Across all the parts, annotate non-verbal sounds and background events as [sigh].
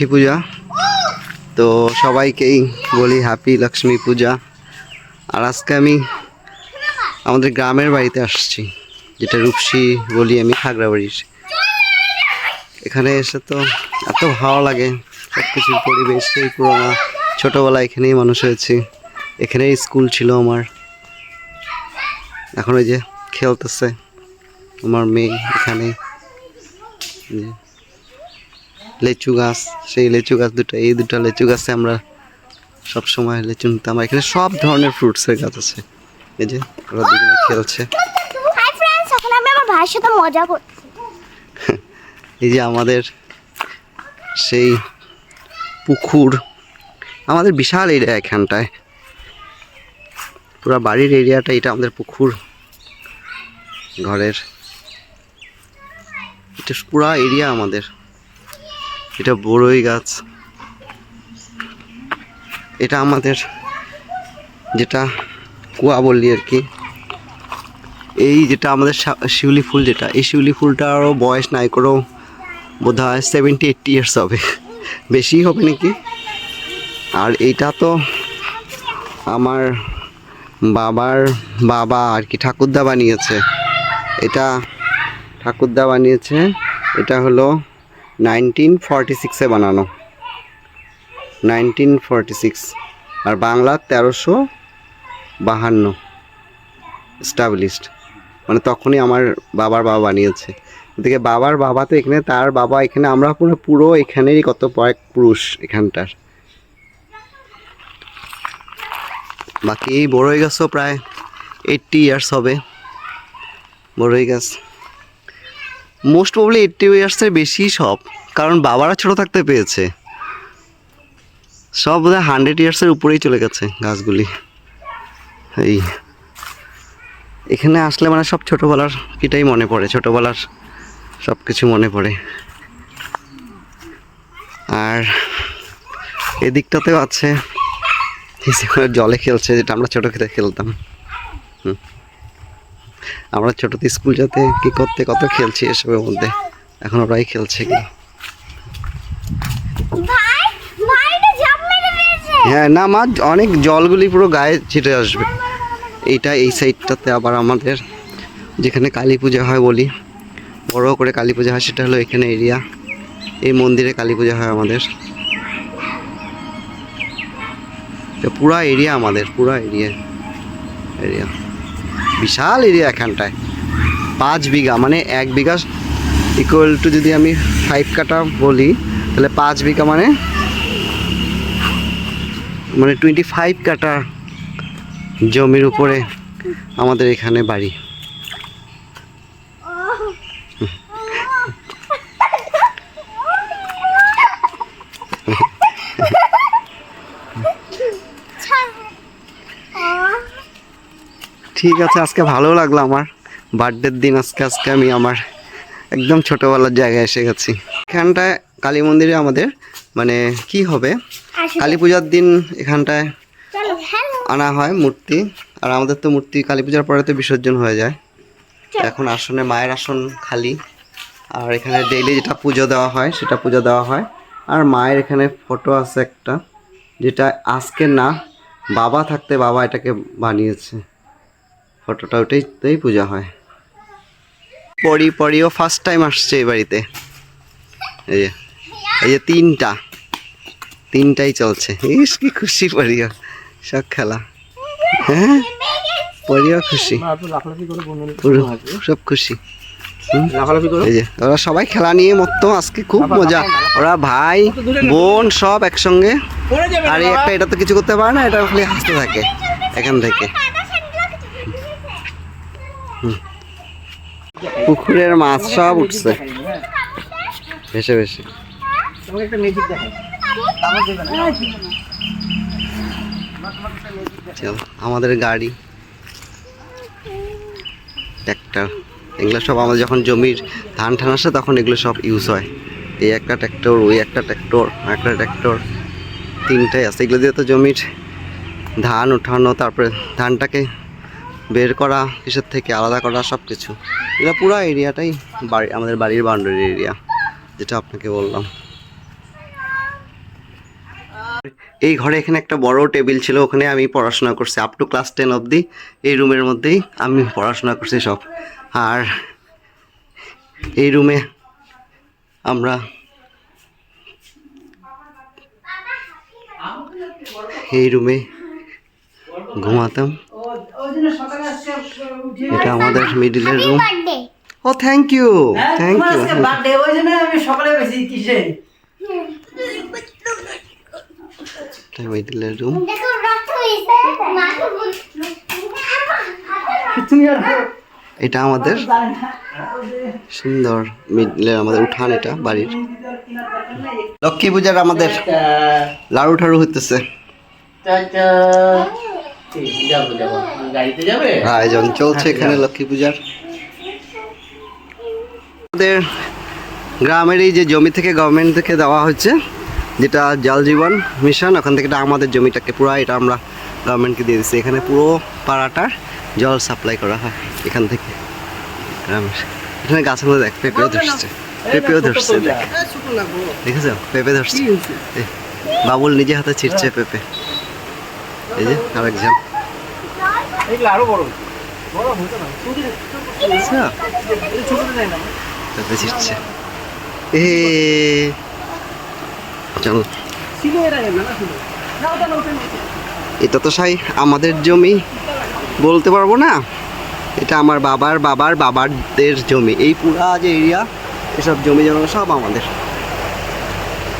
লক্ষ্মী পূজা। তো সবাইকেই বলি হ্যাপি লক্ষ্মী পূজা আর আজকে আমি আমাদের গ্রামের বাড়িতে আসছি, যেটা রূপসী বলি আমি খাগড়াবাড়ির। এখানে এসে তো এত ভালো লাগে সব কিছুর পরিবেশ সেই পুরোনো। ছোটোবেলা এখানেই মানুষ হয়েছি, এখানেই স্কুল ছিল আমার। এখন ওই যে খেলতেছে, আমার মেয়ে এখানে। লেচু গাছ সেই লেচু গাছ দুটো এই দুটো লেচু গাছে আমরা সব সময় লেচু নিতাম। এখানে সব ধরনের ফ্রুটসের গাছ আছে। এই যে ওরা দুজনে খেলছে। হাই ফ্রেন্ডস এখন আমি আমার ভাইয়ের সাথে মজা করছি। [laughs] এই যে আমাদের সেই পুকুর আমাদের বিশাল এরিয়া এখানটায়। পুরো বাড়ির এরিয়াটা এটা আমাদের পুকুর ঘরের। এটা পুরা এরিয়া আমাদের। এটা বড়ই গাছ। এটা আমাদের যেটা কুয়া বললি আর কি। এই যেটা আমাদের শিউলি ফুল যেটা, এই শিউলি ফুলটারও বয়স নাই করেও বোধ হয় সেভেন্টি এইট্টি ইয়ার্স হবে। বেশি হবে নাকি? আর এইটা তো আমার বাবার বাবা আর কি ঠাকুরদা বানিয়েছে। এটা ঠাকুরদা বানিয়েছে। এটা হলো নাইনটিন ফর্টি সিক্সে বানানো। Nineteen forty six. আর বাংলা তেরোশো বাহান্ন। এস্টাবলিশড মানে তখনই আমার বাবার বাবা বানিয়েছে। এদিকে বাবার বাবা তো এখানে, তার বাবা এখানে, আমরা পুরো পুরো এখানেরই কত কয়েক পুরুষ এখানটার। বাকি বড়ই গাছও প্রায় এইট্টি ইয়ার্স হবে। বড়ই গাছ। মোস্ট প্রবলি এইট্টি ইয়ার্সের বেশি সব, কারণ বাবারা ছোট থাকতে পেয়েছে। সব বোধহয় হান্ড্রেড ইয়ার্সের উপরেই চলে গেছে গাছগুলি। এই। এখানে আসলে মানে সব ছোটোবেলার কিটাই মনে পড়ে, ছোটোবেলার সব কিছু মনে পড়ে। আর এদিকটাতেও আছে জলে খেলছে, যেটা আমরা ছোটো খেতে খেলতাম। হুম। আমরা ছোটোতে স্কুল যেতে কী করতে কত খেলছি এসবের মধ্যে। এখন ওরাই খেলছে এগুলো। হ্যাঁ না মা অনেক জলগুলি পুরো গায়ে ছিটে আসবে। এইটা এই সাইডটাতে আবার আমাদের যেখানে কালী পূজা হয় বলি বড় করে কালী পূজা হয় সেটা হলো এখানে এরিয়া। এই মন্দিরে কালী পূজা হয় আমাদের। পুরা এরিয়া আমাদের পুরা এরিয়া এরিয়া। বিশাল এরিয়া এখানটায়। পাঁচ বিঘা মানে এক বিঘা ইকুয়াল টু যদি আমি ফাইভ কাটা বলি, তাহলে পাঁচ বিঘা মানে মানে টোয়েন্টি ফাইভ কাটা জমির উপরে আমাদের এখানে বাড়ি। ঠিক আছে আজকে ভালো লাগল আমার। বার্থডের দিন আজকে আজকে আমি আমার একদম ছোটোবেলার জায়গায় এসে গেছি। এখানটায় কালী মন্দিরে আমাদের মানে কি হবে? কালী পূজার দিন এখানটায় আনা হয় মূর্তি আর আমাদের তো মূর্তি কালী পূজার পরে তো বিসর্জন হয়ে যায়। এখন আসনে মায়ের আসন খালি আর এখানে ডেইলি যেটা পুজো দেওয়া হয় সেটা পুজো দেওয়া হয়। আর মায়ের এখানে ফটো আছে একটা যেটা আজকে না বাবা থাকতে বাবা এটাকে বানিয়েছে। ফটোটা ওটাইতেই পূজা হয়। পরি পরিও ফার্স্ট টাইম আসছে এই বাড়িতে। এই যে এই যে তিনটা তিনটাই চলছে। ইস কি খুশি পরিও সব খেলা। হ্যাঁ পরিও খুশি। পুরো সব খুশি। এই যে ওরা সবাই খেলা নিয়ে মতো আজকে খুব মজা। ওরা ভাই বোন সব একসঙ্গে। আর একটা এটা তো কিছু করতে পারে না এটা খালি হাসতে থাকে এখান থেকে। পুকুরের মাছ সব উঠছে। ভেসে ভেসে। আমাদের গাড়ি। ট্র্যাক্টর। এগুলো সব আমাদের যখন জমির ধান ঠান আসে, তখন এগুলো সব ইউজ হয়। এই একটা ট্র্যাক্টর, ওই একটা ট্র্যাক্টর একটা ট্র্যাক্টর। তিনটাই আছে। এগুলো দিয়ে তো জমির ধান উঠানো, তারপরে ধানটাকে বের করা, কিসের থেকে আলাদা করা সব কিছু এটা পুরো এরিয়াটাই বাড়ি আমাদের বাড়ির বাউন্ডারি এরিয়া, যেটা আপনাকে বললাম। এই ঘরে এখানে একটা বড় টেবিল ছিল, ওখানে আমি পড়াশোনা করছি। আপ টু ক্লাস টেন অবধি এই রুমের মধ্যেই আমি পড়াশোনা করছি সব। আর এই রুমে আমরা এই রুমে ঘুমাতাম। এটা আমাদের মিডিলের room O thank you thank you birthday ওই জন্য আমি সকালে বেশি কিসে? মিডিলের রুম এটা আমাদের সুন্দর মিডলে আমাদের উঠান এটা বাড়ির। লক্ষ্মী পূজার আমাদের লাড়ু ঠাড়ু হইতেছে। যাব যাব। গাড়িতে যাবে? আয়োজন চলছে এখানে লক্ষ্মী পূজার। আমাদের গ্রামের এই যে জমি থেকে গভর্নমেন্ট থেকে দেওয়া হচ্ছে যেটা জল জীবন মিশন ওখান থেকে আমাদের জমিটাকে পুরো এটা আমরা গভর্নমেন্টকে দিয়ে দিচ্ছি। এখানে পুরো পাড়াটার জল সাপ্লাই করা হয় এখান থেকে। গ্রামের। এখানে গাছের মধ্যে দেখ পেঁপেও ধরছে। পেঁপেও ধরছে দেখ। দেখেছ? পেঁপে ধরছে। বাবুল নিজে হাতে ছিঁড়ছে পেঁপে। এই যে আরেকজন এগুলো আরও বড়। বড় হতো না আচ্ছা। ছোট না এ চলো। এটা তো সাই আমাদের জমি। বলতে পারব না? এটা আমার বাবার বাবার বাবারদের জমি। এই পুরা যে এরিয়া এসব জমি জমা সব আমাদের।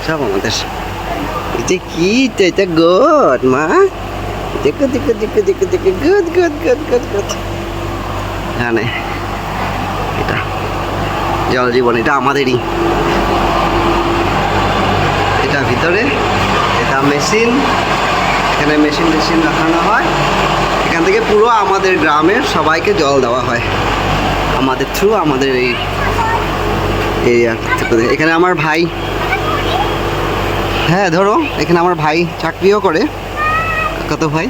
সব আমাদের। এটা কি? এটা গুড মা। দেখো দেখো দেখো দেখো good good good good good জানে এটা জল জীবন এটা আমাদেরই এটা ভিতরে এটা মেশিন এখানে মেশিন মেশিন রাখানো হয় এখান থেকে পুরো আমাদের গ্রামের সবাইকে জল দেওয়া হয় আমাদের থ্রু আমাদের এই থেকে এখানে আমার ভাই হ্যাঁ ধরো এখানে আমার ভাই চাকরিও করে কত ভাই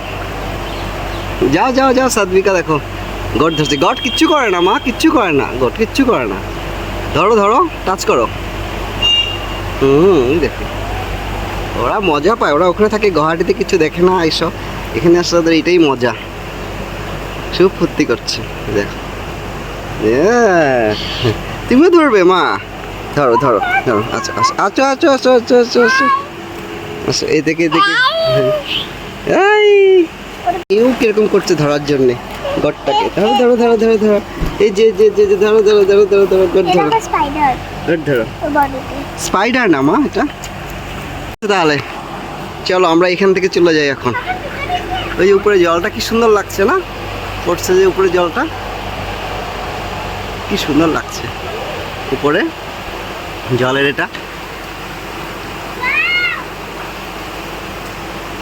যাও যাও যাও সাদবিকা দেখো। গড ধরছে। গড কিচ্ছু করে না মা কিচ্ছু করে না। গড কিচ্ছু করে না। ধরো ধরো টাচ করো। হুম দেখো। ওরা মজা পায়। ওরা ওখানে থাকে গুয়াহাটিতে কিছু দেখে না এইসব। এখানে আসলে তাদের এটাই মজা। খুব ফুর্তি করছে দেখো. তুমিও ধরবে মা। ধরো ধরো ধরো। আচ্ছা আচ্ছা আচ্ছা আচ্ছা আচ্ছা আচ্ছা আচ্ছা। আচ্ছা আচ্ছা এই থেকে দেখে এই ইউ কীরকম করছে ধরার জন্যে গড়টাকে? ধরো ধরো ধরো ধরো ধরো। এই যে যে যে ধরো ধরো ধরো ধরো ধরো গড় ধরো। গড় ধরো স্পাইডার না মা এটা? তাহলে চলো আমরা এখান থেকে চলে যাই এখন। ওই উপরে জলটা কি সুন্দর লাগছে না? পড়ছে যে উপরে জলটা? কি সুন্দর লাগছে। উপরে জলের এটা।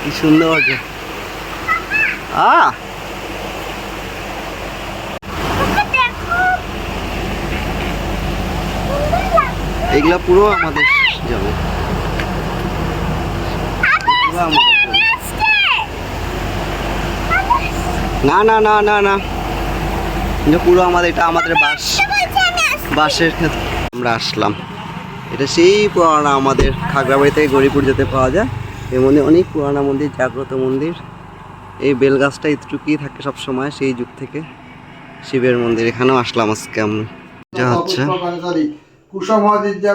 কি সুন্দর যে- আ এগুলা পুরো আমাদের জমি। না না না না না। এটা পুরো আমাদের, এটা আমাদের বাস। বাসের ক্ষেত আমরা আসলাম। এটা সেই পুরানা আমাদের খাগড়াবাড়ি থেকে গরিপুর যেতে পাওয়া যায়। এর মধ্যে অনেক পুরানা মন্দির, জাগ্রত মন্দির। এই বেলগাছটা এতটুকুই থাকে সব সময় সেই যুগ থেকে। শিবের মন্দির, এখানেও আসলাম আজকে আমি। যা হচ্ছে। কুসমাদিজ্যা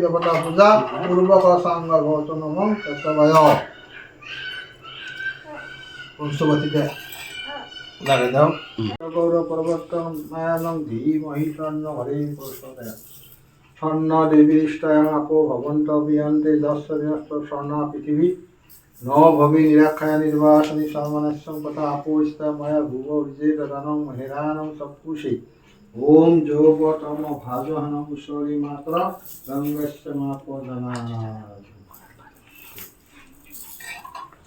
দেবতা পূজা ভৌত পঞ্চবতীতে লাগে দাও গৌর পর্বতং মায়ানং ধীমহি তন্ন হরে প্রসোদয় স্বর্ণ দেবীষ্টয়ং আপো ভবন্ত বিয়ন্তে দশ দিনস্ত স্বর্ণ পৃথিবী ন ভবি নিরাক্ষায় নির্বাসনি সর্বনস্যং পথ আপোস্তা ময়া ভুব বিজয় গদানং হেরানং সপুষে ওম যোগ তম ভাজহন কুশলী মাত্র গঙ্গস্য মাপোদনা ওম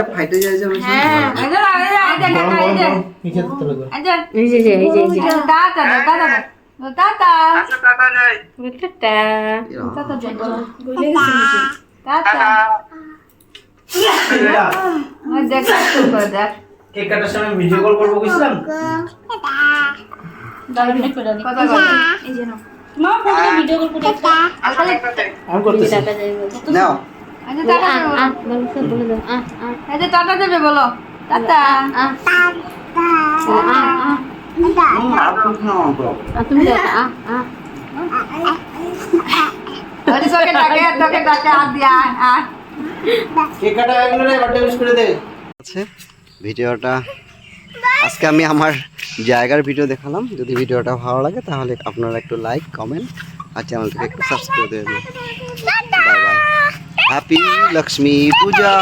এটা ফাইটে যায় যে অনেক সময়। হ্যাঁ এই যে এই যে এই যে। টাটা গলে গেছে নিচে। টাটা ওই দেখ শুরু করে দেখ কেক কাটার সময় ভিডিও কল করব বুঝলাম ফোনটা ভিডিও কল করে টাটা বলো। টাটা দেবে বলো। টাটা। তুমি তোকে ডাকে তোকে ডাকে হাত দিয়ে আয় করে দে। আছে ভিডিওটা আজকে আমি আমার জায়গার ভিডিও দেখালাম। যদি ভিডিওটা ভালো লাগে তাহলে আপনারা একটু লাইক কমেন্ট আর চ্যানেলটাকে একটু সাবস্ক্রাইব করে দেবেন। Bye bye happy Lakshmi Puja